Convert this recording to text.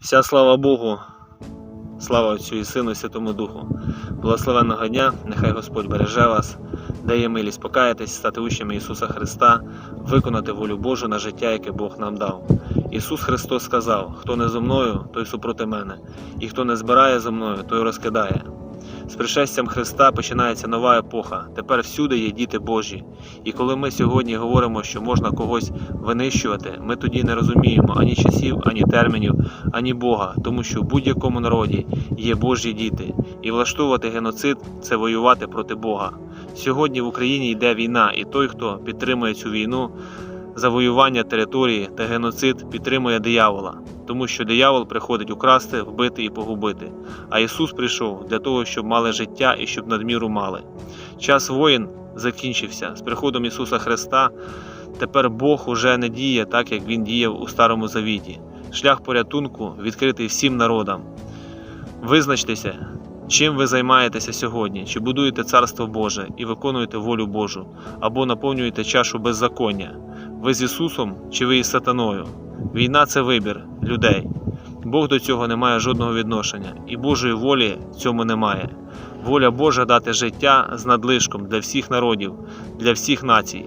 Вся слава Богу, слава Отцю і Сину і Святому Духу. Благословенного дня, нехай Господь береже вас, дає милість покаятись, стати учнями Ісуса Христа, виконати волю Божу на життя, яке Бог нам дав. Ісус Христос сказав: хто не зо мною, той супроти мене, і хто не збирає зо мною, той розкидає. З пришестям Христа починається нова епоха. Тепер всюди є діти Божі. І коли ми сьогодні говоримо, що можна когось винищувати, ми тоді не розуміємо ані часів, ані термінів, ані Бога, тому що в будь-якому народі є Божі діти, і влаштовувати геноцид це воювати проти Бога. Сьогодні в Україні йде війна, і той, хто підтримує цю війну, завоювання території та геноцид підтримує диявола, тому що диявол приходить украсти, вбити і погубити. А Ісус прийшов для того, щоб мали життя і щоб надміру мали. Час воїн закінчився з приходом Ісуса Христа. Тепер Бог уже не діє так, як Він діяв у Старому Завіті. Шлях порятунку відкритий всім народам. Визначтеся, чим ви займаєтеся сьогодні, чи будуєте Царство Боже і виконуєте волю Божу, або наповнюєте чашу беззаконня. Ви з Ісусом чи ви із сатаною? Війна це вибір людей. Бог до цього не має жодного відношення, і Божої волі цьому немає. Воля Божа дати життя з надлишком для всіх народів, для всіх націй.